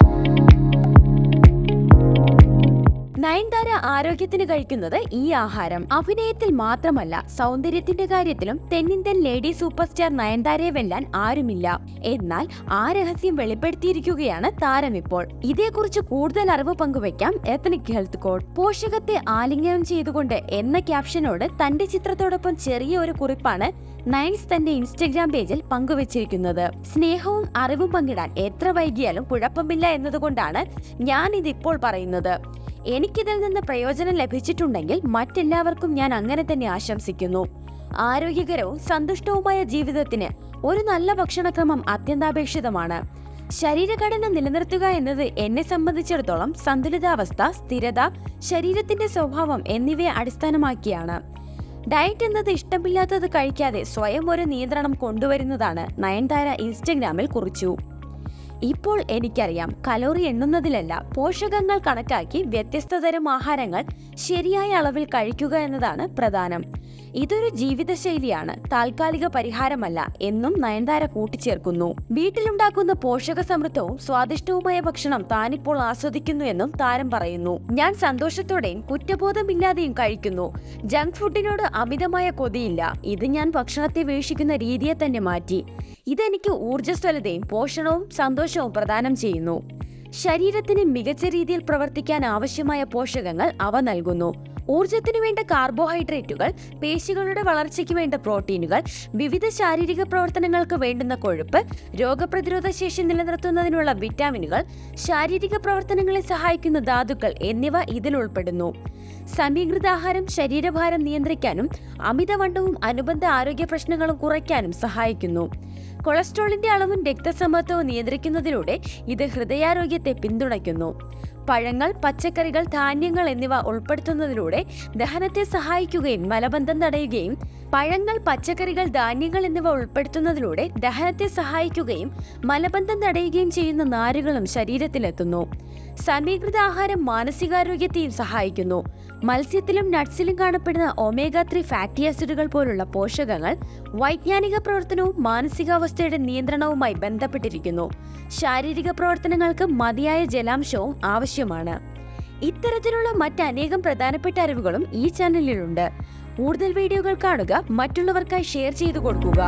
you Nayanthara ആരോഗ്യത്തിന് കഴിക്കുന്നത് ഈ ആഹാരം. അഭിനയത്തിൽ മാത്രമല്ല സൗന്ദര്യത്തിന്റെ കാര്യത്തിലും തെന്നിന്ത്യൻ ലേഡി സൂപ്പർ സ്റ്റാർ നയൻതാരയെ വെല്ലാൻ ആരുമില്ല. എന്നാൽ ആ രഹസ്യം വെളിപ്പെടുത്തിയിരിക്കുകയാണ് താരം ഇപ്പോൾ. ഇതേക്കുറിച്ച് കൂടുതൽ അറിവ് പങ്കുവയ്ക്കാം എത്തനിക് ഹെൽത്ത് കോഡ്. പോഷകത്തെ ആലിംഗനം ചെയ്തുകൊണ്ട് എന്ന ക്യാപ്ഷനോട് തന്റെ ചിത്രത്തോടൊപ്പം ചെറിയ ഒരു കുറിപ്പാണ് നയൻസ് തന്റെ ഇൻസ്റ്റഗ്രാം പേജിൽ പങ്കുവച്ചിരിക്കുന്നത്. സ്നേഹവും അറിവും പങ്കിടാൻ എത്ര വൈകിയാലും കുഴപ്പമില്ല എന്നതുകൊണ്ടാണ് ഞാൻ ഇതിപ്പോൾ പറയുന്നത്. എനിക്കിതിൽ നിന്ന് പ്രയോജനം ലഭിച്ചിട്ടുണ്ടെങ്കിൽ മറ്റെല്ലാവർക്കും ഞാൻ അങ്ങനെ തന്നെ ആശംസിക്കുന്നു. ആരോഗ്യകരവും സന്തുഷ്ടവുമായ ജീവിതത്തിന് ഒരു നല്ല ഭക്ഷണക്രമം അത്യന്താപേക്ഷിതമാണ്. ശരീരഘടന നിലനിർത്തുക എന്നത് എന്നെ സംബന്ധിച്ചിടത്തോളം സന്തുലിതാവസ്ഥ സ്ഥിരത ശരീരത്തിന്റെ സ്വഭാവം എന്നിവയെ അടിസ്ഥാനമാക്കിയാണ്. ഡയറ്റ് എന്നത് ഇഷ്ടമില്ലാത്തത് കഴിക്കാതെ സ്വയം ഒരു നിയന്ത്രണം കൊണ്ടുവരുന്നതാണ് നയൻതാര ഇൻസ്റ്റഗ്രാമിൽ കുറിച്ചു. ഇപ്പോൾ എനിക്കറിയാം കലോറി എണ്ണുന്നതിലല്ല പോഷകങ്ങൾ കണക്കാക്കി വ്യത്യസ്ത തരം ആഹാരങ്ങൾ ശരിയായ അളവിൽ കഴിക്കുക എന്നതാണ് പ്രധാനം. ഇതൊരു ജീവിതശൈലിയാണ് താൽക്കാലിക പരിഹാരമല്ല എന്നും നയൻതാര കൂട്ടിച്ചേർക്കുന്നു. വീട്ടിലുണ്ടാക്കുന്ന പോഷക സമൃദ്ധവും സ്വാദിഷ്ടവുമായ ഭക്ഷണം താനിപ്പോൾ ആസ്വദിക്കുന്നു എന്നും താരം പറയുന്നു. ഞാൻ സന്തോഷത്തോടെയും കുറ്റബോധമില്ലാതെയും കഴിക്കുന്നു. ജങ്ക് ഫുഡിനോട് അമിതമായ കൊതിയില്ല. ഇത് ഞാൻ ഭക്ഷണത്തെ വീക്ഷിക്കുന്ന രീതിയെ തന്നെ മാറ്റി. ഇതെനിക്ക് ഊർജസ്വലതയും പോഷണവും സന്തോഷവും പ്രദാനം ചെയ്യുന്നു. ശരീരത്തിന് മികച്ച രീതിയിൽ പ്രവർത്തിക്കാൻ ആവശ്യമായ പോഷകങ്ങൾ അവ നൽകുന്നു. ഊർജത്തിനു വേണ്ട കാർബോഹൈഡ്രേറ്റുകൾ പേശികളുടെ വളർച്ചയ്ക്ക് വേണ്ട പ്രോട്ടീനുകൾ വിവിധ ശാരീരിക പ്രവർത്തനങ്ങൾക്ക് വേണ്ടുന്ന കൊഴുപ്പ് രോഗപ്രതിരോധ ശേഷി നിലനിർത്തുന്നതിനുള്ള വിറ്റാമിനുകൾ ശാരീരിക പ്രവർത്തനങ്ങളെ സഹായിക്കുന്ന ധാതുക്കൾ എന്നിവ ഇതിൽ ഉൾപ്പെടുന്നു. സമീകൃതാഹാരം ശരീരഭാരം നിയന്ത്രിക്കാനും അമിതവണ്ണവും അനുബന്ധ ആരോഗ്യ പ്രശ്നങ്ങളും കുറയ്ക്കാനും സഹായിക്കുന്നു. കൊളസ്ട്രോളിന്റെ അളവും രക്തസമ്മർദ്ദവും നിയന്ത്രിക്കുന്നതിലൂടെ ഇത് ഹൃദയാരോഗ്യത്തെ പിന്തുണയ്ക്കുന്നു. പഴങ്ങൾ പച്ചക്കറികൾ ധാന്യങ്ങൾ എന്നിവ ഉൾപ്പെടുത്തുന്നതിലൂടെ ദഹനത്തെ സഹായിക്കുകയും മലബന്ധം തടയുകയും പഴങ്ങൾ പച്ചക്കറികൾ ധാന്യങ്ങൾ എന്നിവ ഉൾപ്പെടുത്തുന്നതിലൂടെ ദഹനത്തെ സഹായിക്കുകയും മലബന്ധം തടയുകയും ചെയ്യുന്ന നാരുകളും ശരീരത്തിലെത്തുന്നു. സമീകൃത ആഹാരം മാനസികാരോഗ്യത്തെയും സഹായിക്കുന്നു. മത്സ്യത്തിലും നട്ട്സിലും കാണപ്പെടുന്ന ഒമേഗ ത്രീ ഫാറ്റി ആസിഡുകൾ പോലുള്ള പോഷകങ്ങൾ വൈജ്ഞാനിക പ്രവർത്തനവും മാനസികാവസ്ഥയുടെ നിയന്ത്രണവുമായി ബന്ധപ്പെട്ടിരിക്കുന്നു. ശാരീരിക പ്രവർത്തനങ്ങൾക്ക് മതിയായ ജലാംശവും ആവശ്യമാണ്. ഇത്തരത്തിലുള്ള മറ്റനേകം പ്രധാനപ്പെട്ട അറിവുകളും ഈ ചാനലിലുണ്ട്. കൂടുതൽ വീഡിയോകൾ കാണുക മറ്റുള്ളവർക്കായി ഷെയർ ചെയ്തു കൊടുക്കുക.